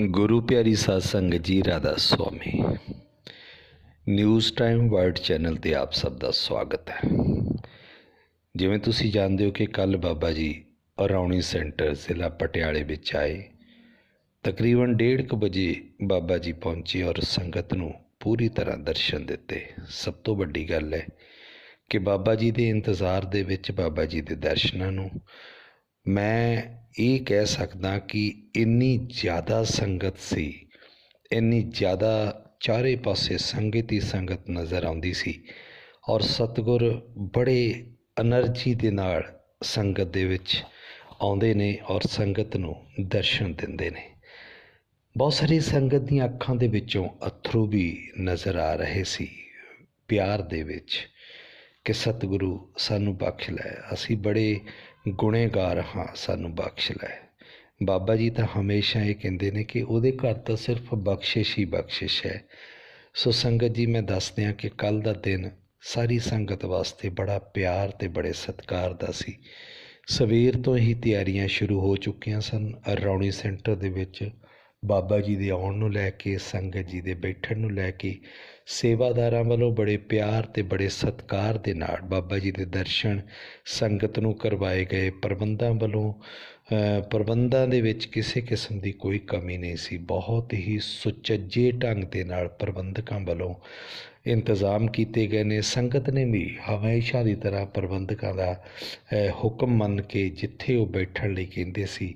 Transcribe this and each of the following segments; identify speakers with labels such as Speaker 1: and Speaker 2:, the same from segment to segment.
Speaker 1: ਗੁਰੂ ਪਿਆਰੀ ਸਾਧ ਸੰਗਤ ਜੀ, Radha Soami. News Time World channel ਤੇ ਆਪ ਸਭ ਦਾ ਸਵਾਗਤ ਹੈ। ਜਿਵੇਂ ਤੁਸੀਂ ਜਾਣਦੇ ਹੋ ਕਿ ਕੱਲ ਬਾਬਾ ਜੀ ਅਰੌਣੀ ਸੈਂਟਰ, ਜ਼ਿਲ੍ਹਾ ਪਟਿਆਲੇ ਵਿੱਚ ਆਏ। ਤਕਰੀਬਨ 1:30 ਵਜੇ ਬਾਬਾ ਜੀ ਪਹੁੰਚੇ ਔਰ ਸੰਗਤ ਨੂੰ ਪੂਰੀ ਤਰ੍ਹਾਂ ਦਰਸ਼ਨ ਦਿੱਤੇ। ਸਭ ਤੋਂ ਵੱਡੀ ਗੱਲ ਹੈ ਕਿ ਬਾਬਾ ਜੀ ਦੇ ਇੰਤਜ਼ਾਰ ਦੇ ਵਿੱਚ ਬਾਬਾ ਜੀ ਦੇ ਦਰਸ਼ਨਾਂ ਨੂੰ ਮੈਂ ਇਹ ਕਹਿ ਸਕਦਾ ਕਿ ਇੰਨੀ ਜ਼ਿਆਦਾ ਸੰਗਤ ਸੀ, ਇੰਨੀ ਜ਼ਿਆਦਾ ਚਾਰੇ ਪਾਸੇ ਸੰਗਤ ਹੀ ਸੰਗਤ ਨਜ਼ਰ ਆਉਂਦੀ ਸੀ ਔਰ ਸਤਗੁਰ ਬੜੇ એનર્ਜੀ ਦੇ ਨਾਲ ਸੰਗਤ ਦੇ ਵਿੱਚ ਆਉਂਦੇ ਨੇ ਔਰ ਸੰਗਤ ਨੂੰ ਦਰਸ਼ਨ ਦਿੰਦੇ ਨੇ। ਬਹੁਤ ਸਾਰੀ ਸੰਗਤ ਦੀਆਂ ਅੱਖਾਂ ਦੇ ਵਿੱਚੋਂ ਅਥਰੂ ਵੀ ਨਜ਼ਰ ਆ ਰਹੇ ਸੀ, ਪਿਆਰ ਦੇ ਵਿੱਚ। ਕਿ ਸਤਿਗੁਰੂ ਸਾਨੂੰ ਬਖਸ਼ ਲੈ। ਅਸੀਂ ਬੜੇ ਗੁਨੇਗਾਰ ਹਾਂ, ਸਾਨੂੰ ਬਖਸ਼ ਲੈ। ਬਾਬਾ ਜੀ ਤਾਂ ਹਮੇਸ਼ਾ ਇਹ ਕਹਿੰਦੇ ਨੇ ਕਿ ਉਹਦੇ ਘਰ ਤਾਂ ਸਿਰਫ ਬਖਸ਼ਿਸ਼ ਹੀ ਬਖਸ਼ਿਸ਼ ਹੈ। ਸੋ ਸੰਗਤ ਜੀ, ਮੈਂ ਦੱਸ ਦਿਆਂ ਕਿ ਕੱਲ ਦਾ ਦਿਨ ਸਾਰੀ ਸੰਗਤ ਵਾਸਤੇ ਬੜਾ ਪਿਆਰ ਤੇ ਬੜੇ ਸਤਿਕਾਰ ਦਾ ਸੀ। ਸਵੇਰ ਤੋਂ ਹੀ ਤਿਆਰੀਆਂ ਸ਼ੁਰੂ ਹੋ ਚੁੱਕੀਆਂ ਸਨ। ਰੌਣੀ ਸੈਂਟਰ ਦੇ ਵਿੱਚ ਬਾਬਾ ਜੀ ਦੇ ਆਉਣ ਨੂੰ ਲੈ ਕੇ, ਸੰਗਤ ਜੀ ਦੇ ਬੈਠਣ ਨੂੰ ਲੈ ਕੇ, ਸੇਵਾਦਾਰਾਂ ਵੱਲੋਂ ਬੜੇ ਪਿਆਰ ਤੇ ਬੜੇ ਸਤਿਕਾਰ ਦੇ ਨਾਲ ਬਾਬਾ ਜੀ ਦੇ ਦਰਸ਼ਨ ਸੰਗਤ ਨੂੰ ਕਰਵਾਏ ਗਏ। ਪ੍ਰਬੰਧਾਂ ਵੱਲੋਂ ਪ੍ਰਬੰਧਾਂ ਦੇ ਵਿੱਚ ਕਿਸੇ ਕਿਸਮ ਦੀ ਕੋਈ ਕਮੀ ਨਹੀਂ ਸੀ। ਬਹੁਤ ਹੀ ਸੁਚੱਜੇ ਢੰਗ ਦੇ ਨਾਲ ਪ੍ਰਬੰਧਕਾਂ ਵੱਲੋਂ ਇੰਤਜ਼ਾਮ ਕੀਤੇ ਗਏ ਨੇ। ਸੰਗਤ ਨੇ ਵੀ ਹਮੇਸ਼ਾ ਦੀ ਤਰ੍ਹਾਂ ਪ੍ਰਬੰਧਕਾਂ ਦਾ ਹੁਕਮ ਮੰਨ ਕੇ ਜਿੱਥੇ ਉਹ ਬੈਠਣ ਲਈ ਕਹਿੰਦੇ ਸੀ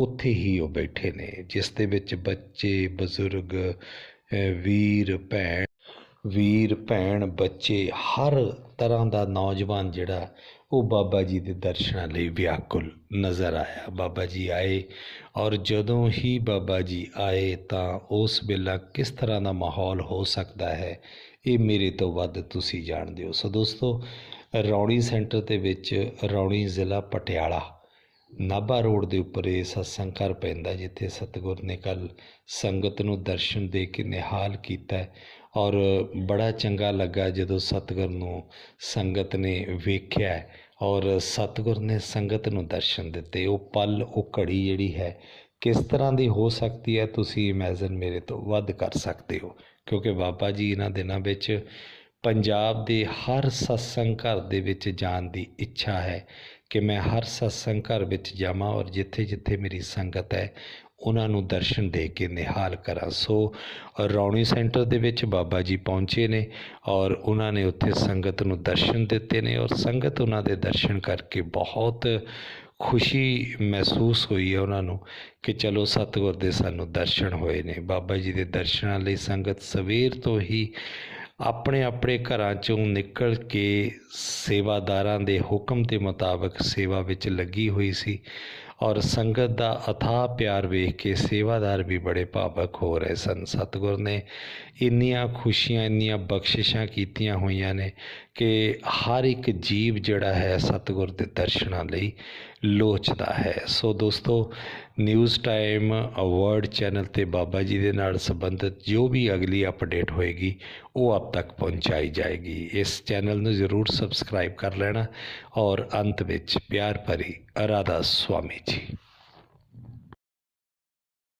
Speaker 1: ਉੱਥੇ ਹੀ ਉਹ ਬੈਠੇ ਨੇ, ਜਿਸ ਦੇ ਵਿੱਚ ਬੱਚੇ, ਬਜ਼ੁਰਗ ਵੀਰ, ਭੈਣ ਵੀਰ, ਭੈਣ, ਬੱਚੇ, ਹਰ ਤਰ੍ਹਾਂ ਦਾ ਨੌਜਵਾਨ ਜਿਹੜਾ, ਉਹ ਬਾਬਾ ਜੀ ਦੇ ਦਰਸ਼ਨਾਂ ਲਈ ਵਿਆਕੁਲ ਨਜ਼ਰ ਆਇਆ। ਬਾਬਾ ਜੀ ਆਏ ਔਰ ਜਦੋਂ ਹੀ ਬਾਬਾ ਜੀ ਆਏ ਤਾਂ ਉਸ ਵੇਲਾ ਕਿਸ ਤਰ੍ਹਾਂ ਦਾ ਮਾਹੌਲ ਹੋ ਸਕਦਾ ਹੈ, ਇਹ ਮੇਰੇ ਤੋਂ ਵੱਧ ਤੁਸੀਂ ਜਾਣਦੇ ਹੋ। ਸੋ ਦੋਸਤੋ, ਰੌਣੀ ਸੈਂਟਰ ਦੇ ਵਿੱਚ ਰੌਣੀ ਜ਼ਿਲ੍ਹਾ ਪਟਿਆਲਾ ਨਾਭਾ ਰੋਡ ਦੇ ਉੱਪਰ ਇਹ ਸਤਸੰਗ ਘਰ ਪੈਂਦਾ ਜਿੱਥੇ ਸਤਿਗੁਰ ਨੇ ਕੱਲ ਸੰਗਤ ਨੂੰ ਦਰਸ਼ਨ ਦੇ ਕੇ ਨਿਹਾਲ ਕੀਤਾ ਔਰ ਬੜਾ ਚੰਗਾ ਲੱਗਾ ਜਦੋਂ ਸਤਿਗੁਰ ਨੂੰ ਸੰਗਤ ਨੇ ਵੇਖਿਆ ਔਰ ਸਤਿਗੁਰ ਨੇ ਸੰਗਤ ਨੂੰ ਦਰਸ਼ਨ ਦਿੱਤੇ। ਉਹ ਪਲ, ਉਹ ਘੜੀ ਜਿਹੜੀ ਹੈ, ਕਿਸ ਤਰ੍ਹਾਂ ਦੀ ਹੋ ਸਕਦੀ ਹੈ ਤੁਸੀਂ ਇਮੇਜਿਨ ਮੇਰੇ ਤੋਂ ਵੱਧ ਕਰ ਸਕਦੇ ਹੋ? ਕਿਉਂਕਿ ਬਾਬਾ ਜੀ ਇਹਨਾਂ ਦਿਨਾਂ ਵਿੱਚ ਪੰਜਾਬ ਦੇ ਹਰ ਸਤਸੰਗ ਘਰ ਦੇ ਵਿੱਚ ਜਾਣ ਦੀ ਇੱਛਾ ਹੈ। ਕਿ ਮੈਂ ਹਰ ਸਤਸੰਗ ਘਰ ਵਿੱਚ ਜਾਵਾਂ ਔਰ ਜਿੱਥੇ ਜਿੱਥੇ ਮੇਰੀ ਸੰਗਤ ਹੈ, ਉਹਨਾਂ ਨੂੰ ਦਰਸ਼ਨ ਦੇ ਕੇ ਨਿਹਾਲ ਕਰਾਂ। ਸੋ ਰੌਣੀ ਸੈਂਟਰ ਦੇ ਵਿੱਚ ਬਾਬਾ ਜੀ ਪਹੁੰਚੇ ਨੇ ਔਰ ਉਹਨਾਂ ਨੇ ਉੱਥੇ ਸੰਗਤ ਨੂੰ ਦਰਸ਼ਨ ਦਿੱਤੇ ਨੇ ਔਰ ਸੰਗਤ ਉਹਨਾਂ ਦੇ ਦਰਸ਼ਨ ਕਰਕੇ ਬਹੁਤ ਖੁਸ਼ੀ ਮਹਿਸੂਸ ਹੋਈ ਹੈ ਉਹਨਾਂ ਨੂੰ ਕਿ ਚਲੋ ਸਤਿਗੁਰ ਦੇ ਸਾਨੂੰ ਦਰਸ਼ਨ ਹੋਏ ਨੇ। ਬਾਬਾ ਜੀ ਦੇ ਦਰਸ਼ਨਾਂ ਲਈ ਸੰਗਤ ਸਵੇਰ ਤੋਂ ਹੀ ਆਪਣੇ ਆਪਣੇ ਘਰਾਂ ਚੋਂ ਨਿਕਲ ਕੇ ਸੇਵਾਦਾਰਾਂ ਦੇ ਹੁਕਮ ਦੇ ਮੁਤਾਬਕ ਸੇਵਾ ਵਿੱਚ ਲੱਗੀ ਹੋਈ ਸੀ ਔਰ ਸੰਗਤ ਦਾ ਅਥਾਹ ਪਿਆਰ ਵੇਖ ਕੇ ਸੇਵਾਦਾਰ ਵੀ ਬੜੇ ਭਾਵਕ ਹੋ ਰਹੇ ਸਨ। ਸਤਿਗੁਰ ਨੇ ਇੰਨੀਆਂ ਖੁਸ਼ੀਆਂ, ਇੰਨੀਆਂ ਬਖਸ਼ਿਸ਼ਾਂ ਕੀਤੀਆਂ ਹੋਈਆਂ ਨੇ ਕਿ ਹਰ ਇੱਕ ਜੀਵ ਜਿਹੜਾ ਹੈ ਸਤਿਗੁਰ ਦੇ ਦਰਸ਼ਨਾਂ ਲਈ ਲੋਚਦਾ ਹੈ। ਸੋ ਦੋਸਤੋ ਨਿਊਜ਼ ਟਾਈਮ ਅਵਾਰਡ ਚੈਨਲ ਤੇ ਬਾਬਾ ਜੀ ਦੇ ਨਾਲ ਸੰਬੰਧਿਤ ਜੋ ਵੀ ਅਗਲੀ ਅਪਡੇਟ ਹੋਏਗੀ, ਉਹ ਆਪ ਤੱਕ ਪਹੁੰਚਾਈ ਜਾਏਗੀ। ਇਸ ਚੈਨਲ ਨੂੰ ਜ਼ਰੂਰ ਸਬਸਕ੍ਰਾਈਬ ਕਰ ਲੈਣਾ ਔਰ ਅੰਤ ਵਿੱਚ ਪਿਆਰ ਭਰੀ ਅਰਾਧਾ ਸੁਆਮੀ ਜੀ।